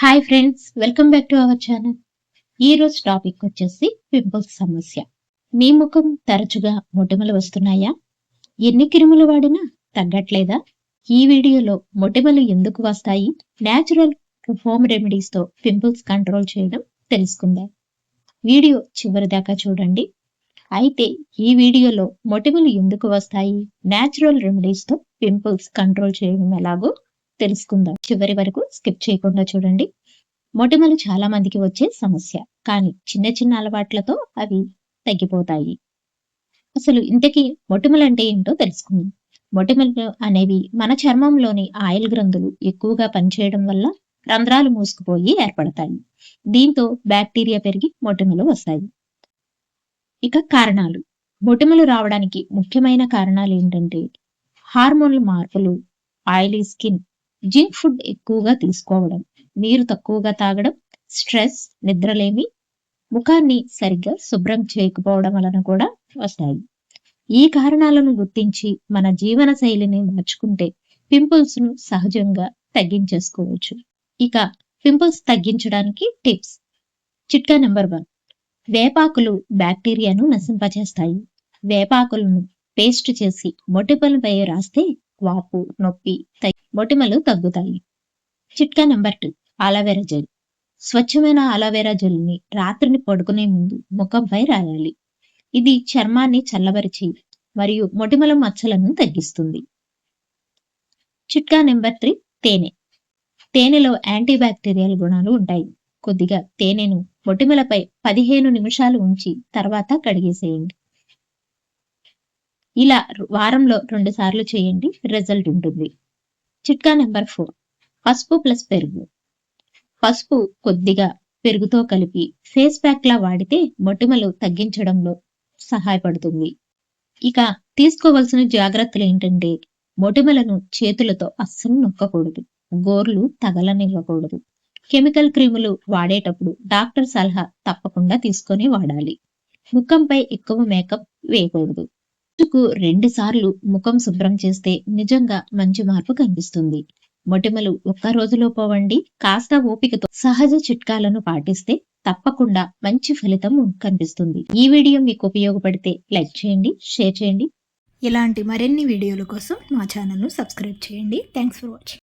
Hi friends welcome back to our channel ఈ రోజు topic వచ్చేసి పింపుల్స్ సమస్య. మీ ముఖం తరచుగా మొటిమలు వస్తున్నాయా? ఎన్ని క్రిములు వాడినా తగ్గట్లేదా? ఈ వీడియోలో మొటిమలు ఎందుకు వస్తాయి? న్యాచురల్ హోమ్ రెమెడీస్తో పింపుల్స్ కంట్రోల్ చేయడం తెలుసుకుందాం. వీడియో చివరి దాకా చూడండి. అయితే ఈ వీడియోలో మొటిమలు ఎందుకు వస్తాయి? న్యాచురల్ రెమెడీస్తో పింపుల్స్ కంట్రోల్ చేయడం ఎలాగో తెలుసుకుందాం. చివరి వరకు స్కిప్ చేయకుండా చూడండి. మొటిమలు చాలా మందికి వచ్చే సమస్య. కానీ చిన్న చిన్న అలవాట్లతో అవి తగ్గిపోతాయి. అసలు ఇంతకీ మొటిమలు అంటే ఏంటో తెలుసుకుందాం. మొటిమలు అనేవి మన చర్మంలోని ఆయిల్ గ్రంథులు ఎక్కువగా పనిచేయడం వల్ల రంధ్రాలు మూసుకుపోయి ఏర్పడతాయి. దీంతో బ్యాక్టీరియా పెరిగి మొటిమలు వస్తాయి. ఇక కారణాలు. మొటిమలు రావడానికి ముఖ్యమైన కారణాలు ఏంటంటే హార్మోన్ల మార్పులు ఆయిలీ స్కిన్ జింక్ ఫుడ్ ఎక్కువగా తీసుకోవడం నీరు తక్కువగా తాగడం స్ట్రెస్ నిద్రలేమి ముఖాన్ని సరిగ్గా శుభ్రం చేయకపోవడం వలన కూడా వస్తాయి. ఈ కారణాలను గుర్తించి మన జీవన శైలిని మార్చుకుంటే పింపుల్స్ను సహజంగా తగ్గించేసుకోవచ్చు. ఇక పింపుల్స్ తగ్గించడానికి టిప్స్. చిట్కా నెంబర్ వన్. వేపాకులు బ్యాక్టీరియాను నశింపచేస్తాయి. వేపాకులను పేస్ట్ చేసి మొటిపలపై రాస్తే వాపు నొప్పి మొటిమలు తగ్గుతాయి. చిట్కా number two aloe vera gel. స్వచ్ఛమైన అలోవెరా జెల్ని రాత్రిని పడుకునే ముందు ముఖంపై రాయాలి. ఇది చర్మాన్ని చల్లబరిచి మరియు మొటిమల మచ్చలను తగ్గిస్తుంది. చిట్కా నెంబర్ త్రీ తేనె. తేనెలో యాంటీబ్యాక్టీరియల్ గుణాలు ఉంటాయి. కొద్దిగా తేనెను మొటిమలపై పదిహేను నిమిషాలు ఉంచి తర్వాత కడిగేసేయండి. ఇలా వారంలో రెండు సార్లు చేయండి రిజల్ట్ ఉంటుంది. చిట్కా నెంబర్ ఫోర్. పసుపు ప్లస్ పెరుగు. పసుపు కొద్దిగా పెరుగుతో కలిపి ఫేస్ ప్యాక్ లా వాడితే మొటిమలు తగ్గించడంలో సహాయపడుతుంది. ఇక తీసుకోవలసిన జాగ్రత్తలు ఏంటంటే మొటిమలను చేతులతో అస్సలు నొక్కకూడదు. గోర్లు తగలనివ్వకూడదు. కెమికల్ క్రీములు వాడేటప్పుడు డాక్టర్ సలహా తప్పకుండా తీసుకొని వాడాలి. ముఖంపై ఎక్కువ మేకప్ వేయకూడదు. రోజుకు రెండు సార్లు ముఖం శుభ్రం చేస్తే నిజంగా మంచి మార్పు కనిపిస్తుంది. మొటిమలు ఒక్క రోజులో పోవండి. కాస్త ఓపికతో సహజ చిట్కాలను పాటిస్తే తప్పకుండా మంచి ఫలితం కనిపిస్తుంది. ఈ వీడియో మీకు ఉపయోగపడితే లైక్ చేయండి షేర్ చేయండి. ఇలాంటి మరిన్ని వీడియోల కోసం మా ఛానల్ను సబ్స్క్రైబ్ చేయండి. Thanks for watching.